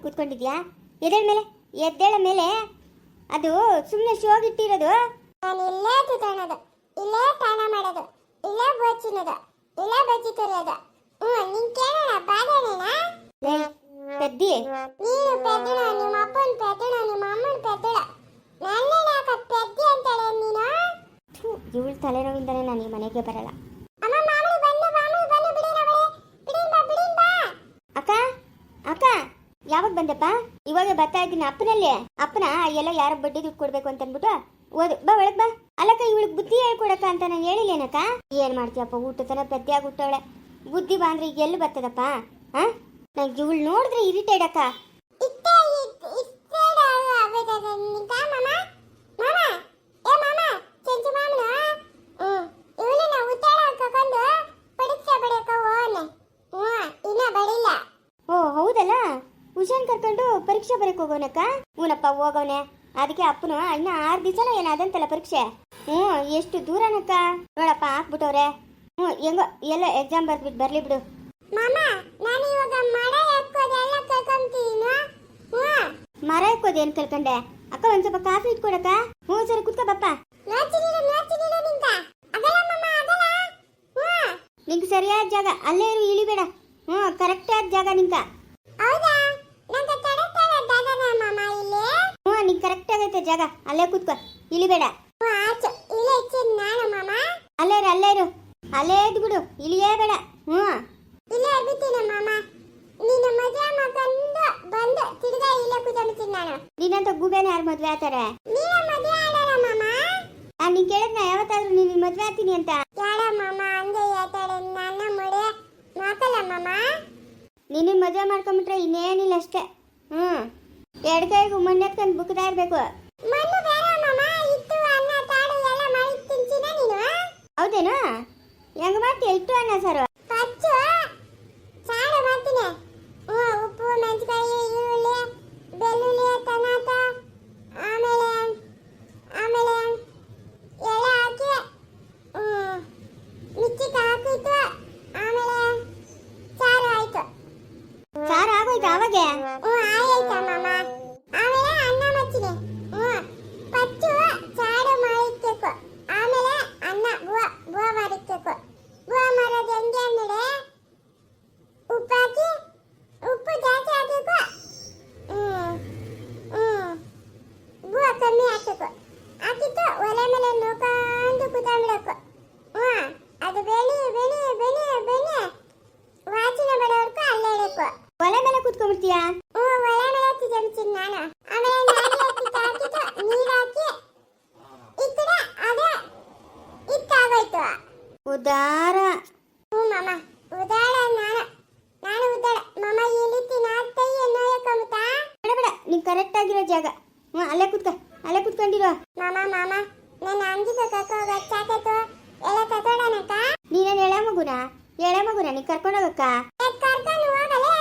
ಯಾಕೆ ಕೂತ್ಕೊಂಡಿದ್ಯಾ? ಎದ್ದೇಳ ಮೇಲೆ ಎದ್ದೇಳ ಮೇಲೆ. ಅದು ಸುಮ್ಮನೆ ಶೋಗಿಟ್ಟಿರೋದು ನಾನು ಇಲ್ಲೇ ತುತಣದು ಇಲ್ಲೇ ಸ್ನಾನ ಮಾಡೋದು ಇಲ್ಲೇ ಬೋಚಿನದು ಇಲ್ಲೇ ಬಚ್ಚಿ ತುರಿಯೋದು. ಹ್ಞೂ ನಿನ್ ಕೇಳೋಣ ಬಾಧೆನೇನಾ ಪೆದ್ದಿ. ನೀನು ಪೆದ್ದಳ ನಿಮ್ಮ ಅಪ್ಪನ ಪೆದ್ದಳ ನಿಮ್ಮ ಅಮ್ಮನ ಪೆದ್ದಳ ನನ್ನ ಯಾಕ ಪೆದ್ದಿ ಅಂತಾಳೆ ನೀನು? ಇವಳು ತಲೆನೋವಿಂದಲೇ ನಾನು ಈ ಮನೆಗೆ ಬರಲ್ಲ ಅಮ್ಮ ಮಾಮೂಲು ಬಂದು ಮಾಮೂಲು ಬಂದು ಬಿಡಿ ನವಳೆ ಬಿಡಿ ಬಾ ಬಿಡಿ ಬಾ ಅಕ್ಕ ಅಕ್ಕ ಯಾವಾಗ ಬಂದಪ್ಪ? ಇವಾಗ ಬರ್ತಾ ಇದ್ದೀನಿ ಅಪ್ಪನಲ್ಲಿ. ಅಪ್ಪನ ಎಲ್ಲ ಯಾರ ಬಡ್ಡಿ ದುಡ್ಡು ಕೊಡ್ಬೇಕು ಅಂತ ಅಂದ್ಬಿಟ್ಟು ಓದು. ಬಾ ಒಳಗ್ ಬಾ. ಅಲ್ಲಕ್ಕ ಇವಳಿಗೆ ಬುದ್ಧಿ ಹೇಳ್ಕೊಡಕ್ಕ ಅಂತ ನಾನು ಹೇಳಿಲ್ಲೇನಕ್ಕ? ಏನ್ ಮಾಡ್ತೀಯಪ್ಪ ಊಟ ತರ ಪ್ರತಿಯಾಗಿ ಹುಟ್ಟವಳೆ. ಬುದ್ಧಿ ಬಾ ಅಂದ್ರೆ ಈಗ ಎಲ್ಲಿ ಬರ್ತದಪ್ಪ? ಹಾ ನಂಗೆ ಇವಳು ನೋಡಿದ್ರೆ ಇರಿಟೇಡ್ ಅಕ್ಕ. ಓ ಹೌದಲ್ಲ? ಹುಷಾನ್ ಕರ್ಕೊಂಡು ಪರೀಕ್ಷೆ ಬರಕ್ ಹೋಗೋನಕ್ಕ ಹ್ಞೂನಪ್ಪ ಹೋಗವನೆ. ಅದಕ್ಕೆ ಅಪ್ಪನು ಇನ್ನ ಆರು ದಿವಸನ ಏನಾದಂತಲ್ಲ ಪರೀಕ್ಷೆ? ಹ್ಞೂ ಎಷ್ಟು ದೂರನಕ್ಕ? ನೋಡಪ್ಪ ಹಾಕ್ಬಿಟ್ಟವ್ರೆ. ಹ್ಞೂ ಹೆಂಗೋ ಎಲ್ಲ ಎಕ್ಸಾಮ್ ಬರ್ದ್ಬಿಟ್ಟು ಬರ್ಲಿ ಬಿಡು. ಮರ ಎಕ್ಕೋದೇನು ಕಲ್ಕಂಡೆ ಅಕ್ಕ ಒಂದ್ ಸ್ವಲ್ಪ ಕಾಫಿ ಇಟ್ಕೊಡಕ್ಕ? ಹ್ಞೂ ಸರಿ ಕುತ್ಕ ಬಪ್ಪ ನಿಂಗೆ ಸರಿಯಾದ ಜಾಗ ಅಲ್ಲೇ ಇರು ಇಳಿಬೇಡ. ಹ್ಞೂ ಕರೆಕ್ಟಾದ ಜಾಗ ನಿಂಕ ಹೌದಾ ನಂಗೆ ತಡ ತಡ ದಾದನ ಮಾಮ ಇಲ್ಲಿ ಕರೆಕ್ಟ್ ಆಗೈತೆ ಜಾಗ. ಅಲ್ಲೇ ಕೂತ್ಕೋ. ಇಲ್ಲಿ ನಾನು ಮಾಮ. ಅಲ್ಲೇ ಇರು ಅಲ್ಲೇ ಇರು. ಅಲ್ಲೇ ಇದ್ ಬಿಡು. ಇಲ್ಲಿಯೇ ಬೇಡ. ಹ್ಞೂ. ಇಲ್ಲೇ ಬಿಟ್ಟಿನ ಮಾಮ. ನಿನ್ನ ಮಜಾ ಮಗಂದು ಬಂದು ತಿರ್ಗಾ ಇಲ್ಲೇ ಕೂತ್ಕೊಂಡ್ತೀನಿ ನಾನು. ನೀನಂತ ಗೂಬೆನ ಯಾರು ಮದ್ವೆ ಆತಾರೆ ನೀನ ಮದುವೆ ಆಡೋಣ ಮಾಮ. ನಾನು ನಿಂಗೆ ಕೇಳಿದ್ನ ಯಾವತ್ತಾದ್ರೂ ನೀನು ಮದ್ವೆ ಆಗ್ತೀನಿ ಅಂತ? ಯಾಡ ಮಾಮ ಅಂದೆ ಯಾತಾಡೆ ನನ್ನ ಮುಡೆ ಮಾಕಲ್ಲ ಮಾಮ? ನಿನ್ನ ಮದುವೆ ಮಾಡ್ಕೊಂಬಿಟ್ರೆ ಇನ್ನೇನಿಲ್ಲ ಅಷ್ಟೇ. ಹ್ಞೂ. ಎರಡು ಕೈಗೂ ಮಣ್ಣೆತ್ಕೊಂಡು ಬುಕ್ತಾ ಇರಬೇಕು ಹೌದೇನು? ಹೆಂಗ್ ಮಾಡ್ತೀಯ ಇಟ್ಟು ಅನ್ನ ಸಾರು ಪಚ್ಚು ಸಾರು ಮಾಡ್ತೀನಿ ಹ್ಞೂ ಉಪ್ಪು ಮೆಣಸಿನಕಾಯಿ ಈರುಳ್ಳಿ ಬೆಳ್ಳುಳ್ಳಿ ಟೊಮಾಟೊ ಆಮೇಲೆ ಆಮೇಲೆ ಎಲ್ಲ ಹಾಕಿ ಹ್ಞೂ ಮಿಕ್ಸಿಗೆ ಹಾಕಿತ್ತು ಆಮೇಲೆ ಸಾರು ಆಯ್ತು ಸಾರು ಆಗೋಯ್ತು ಅವಾಗೆ ಹ್ಞೂ ಆಯ್ತಾ ಮಾಮ ಆಮೇಲೆ ಅನ್ನ ಮಚ್ಚಿದೆ ಹ್ಞೂ ಪಚ್ಚು ಸಾರು ಮಾಡಿಕ್ಬೇಕು ಆಮೇಲೆ ಅನ್ನ ಬುವ ಬುವ ಮಾಡಿಕ್ಬೇಕು ಬುವ ಮಾಡೋದು ಹೆಂಗೆ ಅಂದ್ರೆ ಉಪ್ಪು ಹಾಕಿ ಉಪ್ಪು ಜಾಸ್ತಿ ಹಾಕಬೇಕು ಹ್ಞೂ ಹ್ಞೂ ಬುವ ಕಮ್ಮಿ ಹಾಕಬೇಕು ಹಾಕಿತ್ತು ಒಲೆ ಮೇಲೆ ನೋಡ್ಕೊಂಡು ಕೂತ್ಕೊಂಡ್ಬಿಡಬೇಕು ಹ್ಞೂ ಅದು ಬೆಣಿ ಬೆಣಿ ಬೆಣಿ ಬೆಣಿ ವಾಸನೆ ಬರೋವರೆಗೂ ಅಲ್ಲೇ ಇಡಬೇಕು ಒಲೆ ಮೇಲೆ ಕೂತ್ಕೊಂಡ್ಬಿಡ್ತೀಯಾ ಹ್ಞೂ ಒಲೆ ಮೇಲೆ ಹಚ್ಚಿದ್ದೀನಿ ನಾನು ಆಮೇಲೆ ನಾಯಿ ಹಾಕಿ ಹಾಕಿತ್ತು ನೀರು ಹಾಕಿ ಈ ಕಡೆ ಅದೇ ಇತ್ತಾಗೋಯ್ತು ಉದಾರ. ಹ್ಞೂ ಮಾಮ. ಉದಾರ ನಾನು. ನಾನು ಮಾಮ ನೋಯಕೊಂಬಿತಾ ಬೇಡ ಬೇಡ. ನೀನ್ ಕರೆಕ್ಟ್ ಆಗಿರೋ ಜಾಗ. ಹ್ಞೂ ಅಲ್ಲೇ ಕುತ್ಕ. ಅಲ್ಲೇ ಕೂತ್ಕೊಂಡಿರೋ. ಮಾಮ ಮಾಮ. ನನ್ನ ಅಂಜಿಕ ಕಕ್ಕೋಗ ಚಾಕತ್ತು ಎಲ್ಲ ನೀನೇನು ಎಳೆ ಮಗುನ? ಎಳೆ ಮಗುನ? ನೀ ಕರ್ಕೊಂಡೋಗಕ್ಕ ಕರ್ಕೊಂಡು ಹೋಗಲೇ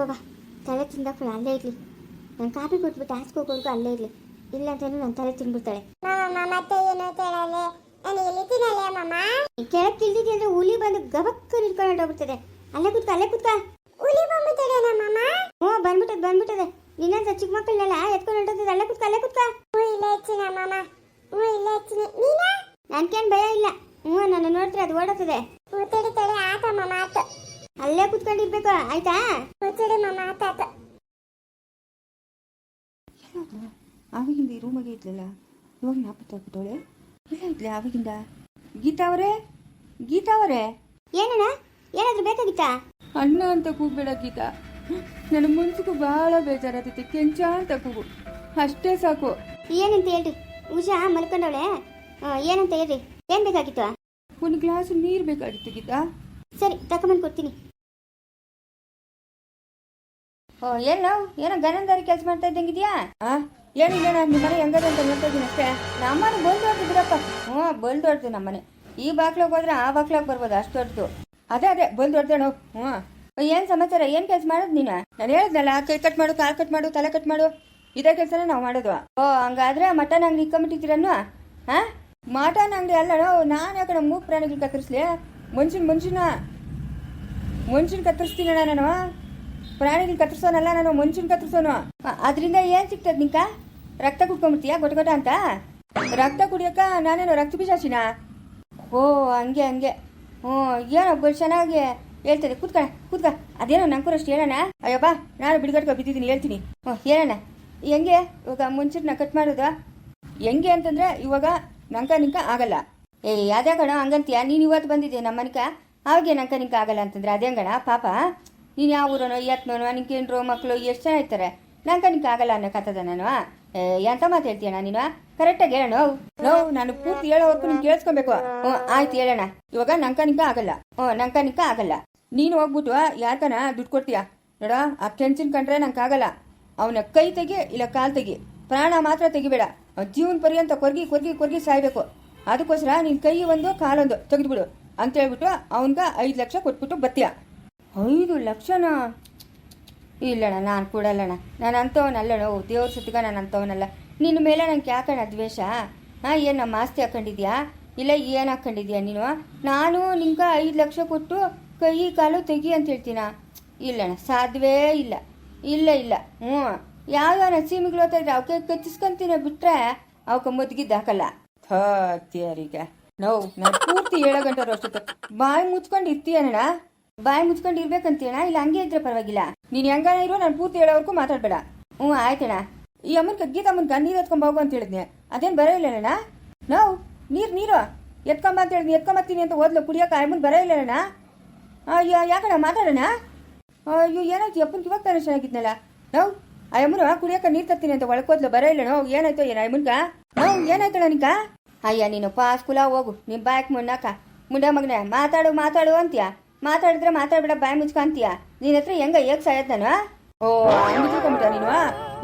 ಅಬ್ಬಬ್ಬಾ ತಲೆ ತಿಂದಕ್ಕಳು ಅಲ್ಲೇ ಇರಲಿ. ನಾನು ಕಾಪಿ ಕೊಟ್ಬಿಟ್ಟು ಹಾಸ್ಕೋಗೋರ್ಗು ಅಲ್ಲೇ ಇರಲಿ. ಇಲ್ಲ ಅಂತೇನು ನನ್ನ ತಲೆ ತಿನ್ಬಿಡ್ತಾಳೆ ಕೆಳಕ್ಕೆ ತಿಳ್ದಿದ್ದೆ ಅಂದ್ರೆ ಹುಲಿ ಬಂದು ಗಬಕ್ಕ ನಿಂತ್ಕೊಂಡು ಹೋಗ್ಬಿಡ್ತದೆ. ಅಲ್ಲೇ ಕುತ್ಕ ಅಲ್ಲೇ ಕುತ್ಕ. ಹುಲಿ ಬಂದ್ಬಿಟ್ಟಿದೆ ನಮ್ಮ ಹ್ಞೂ ಬಂದ್ಬಿಟ್ಟದೆ ಬಂದ್ಬಿಟ್ಟದೆ. ನಿನ್ನಂತ ಚಿಕ್ಕ ಮಕ್ಕಳನ್ನೆಲ್ಲ ಎತ್ಕೊಂಡು ಹೊಂಟೋದು ಅಲ್ಲೇ ಕುತ್ಕ ಅಲ್ಲೇ ಕುತ್ಕ. ಹ್ಞೂ ಇಲ್ಲ ಹೆಚ್ಚಿನ ಮಾಮ. ಹ್ಞೂ ಇಲ್ಲ ಹೆಚ್ಚಿನಿ ನೀನ? ನನ್ಗೇನು ಭಯ ಇಲ್ಲ. ಹ್ಞೂ ನನ್ನ ನೋಡಿದ್ರೆ ಅದು ತಡಿ ಆತ ಮಾಮ ಆತ. ಅಲ್ಲೇ ಕುತ್ಕೊಂಡಿರ್ಬೇಕು. ಆಯ್ತಾ? ಆವಾಗಿಂದ ಈ ರೂಮಾಗೆ ಇದ್ಲಲ್ಲ? ಇವಾಗ ನಾಪತ್ತೆ ಆಗ್ಬಿಟ್ಟವಳೆ. ಇಲ್ಲ ಇದ್ಲೆ ಆವಾಗಿಂದ? ಗೀತಾ ಅವರೇ? ಗೀತಾ ಅವರೇ? ಏನಣ್ಣ? ಏನಾದ್ರೂ ಬೇಕಾಗಿತ್ತಾ? ಅಣ್ಣ ಅಂತ ಕೂಗ್ಬೇಡ ಗೀತಾ. ನನ್ನ ಮನ್ಸಿಗೂ ಬಹಳ ಬೇಜಾರಾಗ್ತೈತೆ. ಕೆಂಚ ಅಂತ ಕೂಗು. ಅಷ್ಟೇ ಸಾಕು. ಏನಂತ ಹೇಳ್ರಿ? ಉಷಾ ಮಲ್ಕೊಂಡವಳೆ? ಏನಂತ ಹೇಳ್ರಿ? ಏನ್ ಬೇಕಾಗಿತ್ತು? ಒಂದು ಗ್ಲಾಸ್ ನೀರು ಬೇಕಾಗಿತ್ತು ಗೀತಾ. ಸರಿ ತಕೊಂಬಂದು ಕೊಡ್ತೀನಿ. ಏನು ಏನೋ ಗನಂದಾರಿ ಕೆಲಸ ಮಾಡ್ತಾ ಇದ್ದಂಗಿದ್ಯಾ? ಆ? ಏನಿಲ್ಲ ನಾನು ನಿಮ್ಮನೆ ಹೆಂಗದ ಅಂತ ನೋಡ್ತಾ ಇದ್ದೀನಿ ಅಷ್ಟೇ. ನಮ್ಮನೆ ಬಲ್ ದೊಡ್ಡದು ಬಿಡಪ್ಪ. ಹ್ಞೂ ಬಲ್ ದೊಡ್ಡದು ನಮ್ಮನೆ. ಈ ಬಾಗ್ಲಾಗ ಹೋದ್ರೆ ಆ ಬಾಗ್ಲಾಗ ಬರ್ಬೋದು, ಅಷ್ಟು ದೊಡ್ಡದು. ಅದೇ ಅದೇ ಬಂದು ದೊಡ್ಡದೇಣು ಹ್ಞೂ. ಏನು ಸಮಾಚಾರ? ಏನು ಕೆಲಸ ಮಾಡೋದು ನೀನು? ನಾನು ಹೇಳಿದ್ನಲ್ಲ, ಕೈ ಕಟ್ ಮಾಡು, ಕಾಲು ಕಟ್ ಮಾಡು, ತಲೆ ಕಟ್ ಮಾಡು. ಇದೇ ಕೆಲಸನೇ ನಾವು ಮಾಡೋದು. ಓ, ಹಂಗಾದ್ರೆ ಮಟನ್ ಅಂಗಡಿ ಇಕ್ಕೊಂಬಿಟ್ಟಿದ್ದೀರನ್ನು ಹಾಂ? ಮಟನ್ ಅಂಗಡಿ ಅಲ್ಲ ನಾನು ಯಾಕಡೆ ಮೂಗ್ ಪ್ರಾಣಿಗಳು ಕತ್ತರಿಸ್ಲಿ? ಮುಂಚಿನ ಮುಂಚಿನ ಮುಂಚಿನ ಕತ್ತರಿಸ್ತೀನಣ್ಣ ನಾನು. ಪ್ರಾಣಿಗಳು ಕತ್ತರಿಸೋನಲ್ಲ ನಾನು, ಮನುಷ್ಯನ ಕತ್ತರಿಸೋನು. ಅದರಿಂದ ಏನು ಸಿಗ್ತದೆ ನಿಂಕ? ರಕ್ತ ಕುಡ್ಕೊಂಬಿಡ್ತೀಯಾ ಗೊಟ ಗೊಟ ಅಂತ? ರಕ್ತ ಕುಡಿಯೋಕ ನಾನೇನು ರಕ್ತ ಪಿಶಾಚಿನ? ಓ ಹಂಗೆ ಹಂಗೆ. ಹ್ಞೂ, ಏನೋ ಚೆನ್ನಾಗಿ ಹೇಳ್ತದೆ. ಕೂತ್ಕ ಕೂತ್ಕ. ಅದೇನೋ ಅಷ್ಟು ಹೇಳೋಣ ಅಯ್ಯೋ, ಬಾ, ನಾನು ಬಿಡುಗಟ್ಕೊ ಬಿದ್ದಿದ್ದೀನಿ, ಹೇಳ್ತೀನಿ. ಹ್ಞೂ ಹೇಳೋಣ ಹೆಂಗೆ? ಇವಾಗ ಮುಂಚಿನ ಕಟ್ ಮಾಡೋದು? ಹೆಂಗೆ ಅಂತಂದ್ರೆ ಇವಾಗ ನಂಕ ನಿಂಕ ಆಗಲ್ಲ. ಏ, ಅದೇ ಕಣ, ಹಂಗಂತೀಯ? ನೀನು ಇವತ್ತು ಬಂದಿದ್ದೆ ನಮ್ಮ ಮನಿಕ ಅವಾಗೆ ನಂಕ ನಿಂಕ ಆಗಲ್ಲ ಅಂತಂದ್ರೆ ಅದೇ ಗಣ ಪಾಪ. ನೀನು ಯಾವ ಊರನೋ ಎತ್ನೋನೋ ನಿನ್ಕೇನ್ರು ಮಕ್ಕಳು ಎಷ್ಟು ಜನ ಇರ್ತಾರೆ? ನಂಕ ನಿಂಕ ಆಗಲ್ಲ ಅನ್ನೋ ಕಥದ ನಾನು ಎಂತ ಮಾತು ಹೇಳ್ತೀಯಣ್ಣ ನೀನು ಕರೆಕ್ಟಾಗಿ ಹೇಳೋಣ ನೋ, ನಾನು ಪೂರ್ತಿ ಹೇಳೋವರೆಗೂ ನೀನು ಕೇಳಿಸ್ಕೊಬೇಕು ಹ್ಞೂ, ಆಯ್ತು ಹೇಳೋಣ ಇವಾಗ ನಂಕ ನಿಂಕ ಆಗಲ್ಲ. ಹ್ಞೂ ನಂಕ ನಿಂಕ ಆಗಲ್ಲ. ನೀನು ಹೋಗ್ಬಿಟ್ಟು ಯಾಕನ ದುಡ್ಡು ಕೊಡ್ತೀಯ? ನೋಡ, ಆ ಕೆಂಚಿನ ಕಂಡ್ರೆ ನಂಗೆ ಆಗಲ್ಲ. ಅವನ ಕೈ ತೆಗಿ, ಇಲ್ಲ ಕಾಲು ತೆಗಿ. ಪ್ರಾಣ ಮಾತ್ರ ತೆಗಿಬೇಡ. ಜೀವನ್ ಜೀವನ ಪರ್ಯಂತ ಕೊರ್ಗಿ ಕೊರ್ಗಿ ಕೊರ್ಗಿ ಸಾಯ್ಬೇಕು. ಅದಕ್ಕೋಸ್ಕರ ನಿನ್ನ ಕೈ ಒಂದು ಕಾಲೊಂದು ತೆಗೆದುಬಿಡು. ಅಂತ ಹೇಳ್ಬಿಟ್ಟು ಅವನ್ಗ ಐದು ಲಕ್ಷ ಕೊಟ್ಬಿಟ್ಟು ಬತ್ತೀಯ ಐದು ಲಕ್ಷನಾ? ಇಲ್ಲಣ್ಣ, ನಾನು ಕೊಡಲ್ಲಣ್ಣ. ನಾನು ಅಂಥವನಲ್ಲಣ್ಣ ಓ, ದೇವ್ರ ಸುತ್ತಿಗ ನಾನು ಅಂಥವನಲ್ಲ ನಿನ್ನ ಮೇಲೆ ನಂಗೆ ಯಾಕಣ್ಣ ದ್ವೇಷ? ಹಾಂ, ಏನು ನಮ್ಮ ಆಸ್ತಿ ಹಾಕೊಂಡಿದ್ಯಾ? ಇಲ್ಲ, ಏನು ಹಾಕೊಂಡಿದ್ಯಾ ನೀನು? ನಾನು ನಿಂಗೆ ಐದು ಲಕ್ಷ ಕೊಟ್ಟು ಕೈ ಕಾಲು ತೆಗಿ ಅಂತ ಹೇಳ್ತೀನ? ಇಲ್ಲಣ್ಣ ಸಾಧ್ಯವೇ ಇಲ್ಲ. ಇಲ್ಲ ಇಲ್ಲ. ಹ್ಞೂ. ಯಾವ್ಯಾವ ನಸೀಮಿಗಳು ಹೋಗ್ತಾ ಇದ್ರೆ ಅವಕ್ಕೆ ಕಚ್ಚಿಸ್ಕೊಂತೀನ ಬಿಟ್ರೆ ಅವಕ್ಕೆ ಮುದ್ಗಿದ್ದು ಹಾಕಲ್ಲ. ಥರ್ತಿಯರಿಗೆ ನೋವು, ನಾನು ಪೂರ್ತಿ ಏಳು ಗಂಟೆ ಅಷ್ಟೊತ್ತು ಬಾಯಿ ಮುಚ್ಕೊಂಡು ಇರ್ತೀಯಣ್ಣ ಬಾಯಿ ಮುಚ್ಕೊಂಡು ಇರ್ಬೇಕಂತೀಯಣ್ಣ? ಇಲ್ಲ, ಹಂಗೆ ಇದ್ರೆ ಪರವಾಗಿಲ್ಲ. ನೀನು ಹೆಂಗಾನ ಇರೋ, ನಾನು ಪೂರ್ತಿ ಹೇಳೋವರೆಗೂ ಮಾತಾಡ್ಬೇಡ. ಹ್ಞೂ, ಆಯ್ತಣ್ಣ. ಈ ಅಮ್ಮನ್ಕ ಗೀತಮ್ಮನ್ಕ ನೀರು ಎತ್ಕೊಂಡ್ ಹೋಗು ಅಂತ ಹೇಳಿದ್ನೆ. ಅದೇನು ಬರೋ ಇಲ್ಲಣ್ಣ ನೋವು ನೀರು ನೀರು. ಎತ್ಕೊಂಬ ಅಂತ ಹೇಳಿದ್ನಿ ಎತ್ಕೊಂಬತ್ತೀನಿ ಅಂತ ಓದ್ಲು ಕುಡಿಯೋಕೆ ಅಮ್ಮನ್ ಬರೋ ಇಲ್ಲಣ್ಣ ಅಯ್ಯೋ, ಯಾಕಣ್ಣ, ಮಾತಾಡೋಣ? ಅಯ್ಯೋ, ಏನಾಯ್ತು ಅಪ್ಪನ ಇವಾಗ ತಾನೇ ಚೆನ್ನಾಗಿದ್ನಲ್ಲ? ನಾವು ಅಮ್ಮನ ಕುಡಿಯಕ್ಕ ನೀರು ತತ್ತೀನಿ ಅಂತ ಒಳಕೋದ್ಲು ಬರೋ ಇಲ್ಲ ನೋವು ಏನಾಯ್ತು ಏನ ಅಮ್ಮನ್ಕ ನೋವು ಏನಾಯ್ತಣ್ಣ ನಿಂಕ ಅಯ್ಯ, ನೀನು ಪಾಸ್ಕುಲ ಹೋಗು ನಿಮ್ಮ ಬಾಯಕ್ ಮುನ್ನಾಕ. ಮುಂಡ ಮಗನೇ, ಮಾತಾಡು ಮಾತಾಡು ಅಂತೀಯ. ಮಾತಾಡಿದ್ರೆ ಮಾತಾಡ್ಬೇಡ, ಬಾಯಿ ಮುಚ್ಕೊಂತೀಯ ನಿನ್ನ ಹತ್ರ ಹೆಂಗ ಏಕ್ ಸಾಯತ್ ನಾನು ಓ ಹಂಗಿಟ್ಕೊಂಬಿಟ್ಟ ನೀನು?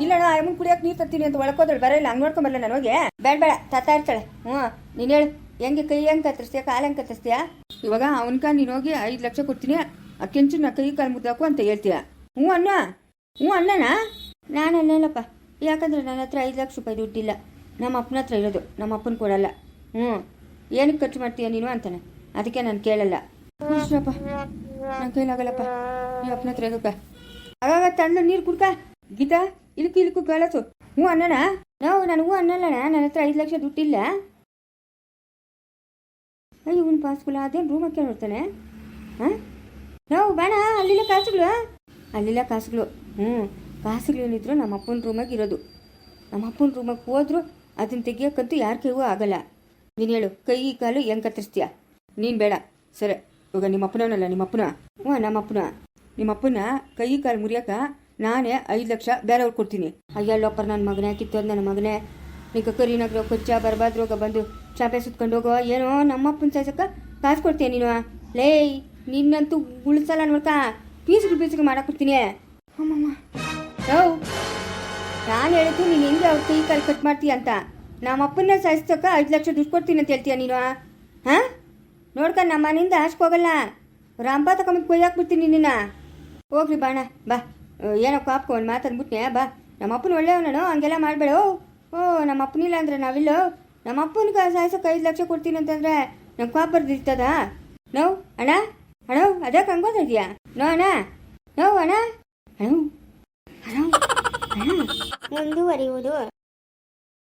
ಇಲ್ಲಣ್ಣ ಅಮ್ಮನ್ ಕುಡಿಯಕ್ ನೀರು ತರ್ತೀನಿ ಅಂತ ಒಳಕೋದಳು ಬರಲ್ಲ ಹಂಗ್ ನೋಡ್ಕೊಂಬರಲ್ಲ ನಾನು ಹೋಗಿ. ಬೇಡ ಬೇಡ ತತ್ತಾ ಇರ್ತಾಳೆ ಹ್ಞೂ ನೀನು ಹೇಳು, ಹೆಂಗೆ ಕೈ ಹೆಂಗೆ ಕತ್ತರಿಸ್ತೀಯ, ಕಾಲು ಹೆಂಗೆ ಕತ್ತರಿಸ್ತೀಯ? ಇವಾಗ ಅವನ್ಕ ನೀನು ಹೋಗಿ ಐದು ಲಕ್ಷ ಕೊಡ್ತೀನಿ, ಆ ಕೆಂಚನ್ನ ಕೈ ಕಾಲು ಮುದ್ದಾಕು ಅಂತ ಹೇಳ್ತೀಯ. ಹ್ಞೂ ಅಣ್ಣ? ಹ್ಞೂ ಅಣ್ಣನಾ? ನಾನು ಅನ್ನಲ್ಲಪ್ಪ ಯಾಕಂದ್ರೆ ನನ್ನ ಹತ್ರ ಐದು ಲಕ್ಷ ರೂಪಾಯಿ ದುಡ್ಡಿಲ್ಲ. ನಮ್ಮ ಅಪ್ಪನ ಹತ್ರ ಇರೋದು, ನಮ್ಮ ಅಪ್ಪನ ಕೊಡಲ್ಲ. ಹ್ಞೂ. ಏನಕ್ಕೆ ಖರ್ಚು ಮಾಡ್ತೀಯ ನೀನು ಅಂತಾನೆ. ಅದಕ್ಕೆ ನಾನು ಕೇಳಲ್ಲ. ಕೃಷ್ಣಪ್ಪ ನನ್ನ ಕೈಲಾಗಲ್ಲಪ್ಪ ಈ ಅಪ್ಪನ ಹತ್ರ ಇರೋಕ ಅವಾಗ ತಣ್ಣ ನೀರು ಕುಡ್ಕ. ಗೀತಾ, ಇಲ್ಕು ಇಲ್ಕು ಕಳಸು. ಹ್ಞೂ ಅಣ್ಣನ? ನಾವು, ನಾನು ಹೂ ಅನ್ನಲ್ಲಣ ನನ್ನ ಹತ್ರ ಐದು ಲಕ್ಷ ದುಡ್ಡಿಲ್ಲ. ಅಯ್ಯೋ, ಇವನು ಪಾಸ್ಕುಲ ಅದೇನು ರೂಮ್ ಹಾಕಿ ನೋಡ್ತಾನೆ? ಹಾಂ? ನಾವು ಬೇಡ ಅಲ್ಲಿಲ್ಲ ಕಾಸುಗಳು. ಅಲ್ಲಿಲ್ಲ ಕಾಸುಗಳು. ಹ್ಞೂ ಕಾಸುಗಳು ಏನಿದ್ರು ನಮ್ಮ ಅಪ್ಪನ ರೂಮಾಗಿ ಇರೋದು. ನಮ್ಮ ಅಪ್ಪನ ರೂಮಾಗಿ ಹೋದ್ರು ಅದನ್ನು ತೆಗಿಯೋಕ್ಕಂತೂ ಯಾರ ಕೈಗೂ ಆಗಲ್ಲ. ನೀನು ಹೇಳು, ಕೈ, ಕಾಲು ಹೆಂಗೆ ಕತ್ತರಿಸ್ತೀಯ? ನೀನು ಬೇಡ. ಸರಿ. ಇವಾಗ ನಿಮ್ಮ ಅಪ್ಪನವನಲ್ಲ, ನಿಮ್ಮ ಅಪ್ಪನ? ಹ್ಞೂ, ನಮ್ಮ ಅಪ್ಪನ. ನಿಮ್ಮ ಅಪ್ಪನ ಕೈ ಕಾಲು ಮುರಿಯಕ ನಾನೇ ಐದು ಲಕ್ಷ ಬೇರೆಯವ್ರು ಕೊಡ್ತೀನಿ. ಅಯ್ಯಲ್ಲಪ್ಪರ್ ನನ್ನ ಮಗನೇ ಕಿತ್ತೋದು ನನ್ನ ಮಗನೇ. ನಿಂಗೆ ನಗರ ಕೊಚ್ಚ ಬರಬಾದ್ರೋಗ ಬಂದು ಚಾಪೆ ಸುತ್ಕೊಂಡು ಹೋಗೋ, ಏನೋ ನಮ್ಮಪ್ಪನ ಸಾಯ್ಸಕ್ಕೆ ಕಾಸು ಕೊಡ್ತೀಯ ನೀನು? ಲೇ, ನಿನ್ನಂತೂ ಉಳಿಸಲ್ಲ ನೋಡ್ಕ. ಪೀಸ್ಗೆ ಪೀಸ್ಗೆ ಮಾಡಾಕ್ಬಿಡ್ತೀನಿ ಅಮ್ಮಮ್ಮ. ಹೌ ನಾನು ಹೇಳಿದ್ದು ನೀನು ಹೆಂಗೆ ಅವ್ರ ಕೈ ಕಾಲು ಕಟ್ ಮಾಡ್ತೀಯ ಅಂತ? ನಮ್ಮ ಅಪ್ಪನ ಸಾಯಿಸ್ತಕ್ಕ ಐದು ಲಕ್ಷ ದುಡ್ಡು ಕೊಡ್ತೀನಿ ಅಂತ ಹೇಳ್ತೀಯ ನೀನು ಹಾಂ? ನೋಡ್ಕ ನಮ್ಮ ಮನೆಯಿಂದ ಆಶ್ಕ್ ಹೋಗಲ್ಲ ರಾಂಪ ತಗೊಂಬಂದು ಕೊಯ್ಯಾಕ್ಬಿಡ್ತೀನಿ ನಿನ್ನ. ಹೋಗ್ರಿ ಬಾಣ, ಬಾ. ಏನೋ ಕಾಪ್ಕೊಂಡು ಮಾತಾಡ್ಬಿಟ್ನೆ ಬಾ. ನಮ್ಮ ಅಪ್ಪನ ಒಳ್ಳೆಯವನೋ ಹಂಗೆಲ್ಲ ಮಾಡಬೇಡ, ಓ. ನಮ್ಮ ನಮ್ಮಪ್ಪನಿಲ್ಲ ಅಂದ್ರೆ ನಾವಿಲ್ಲೋ? ನಮ್ಮ ಸಾಯಿಸೋಕೆ ಐದು ಲಕ್ಷ ಕೊಡ್ತೀನಿ ಅಂತಂದ್ರೆ ನಮ್ಮ ಕಾಪ್ ಬರ್ದಿರ್ತದ? ನೋವು ಅಣ್ಣ? ಅಣ್ಣ ಅದಕ್ಕೆ ಹಂಗೋದ ಇದೆಯಾ? ನೋ, ಅಣ್ಣ? ನೋವು ಅಣ್ಣ? ಅಣ್ಣ ಮುಂದುವರಿಯುವುದು.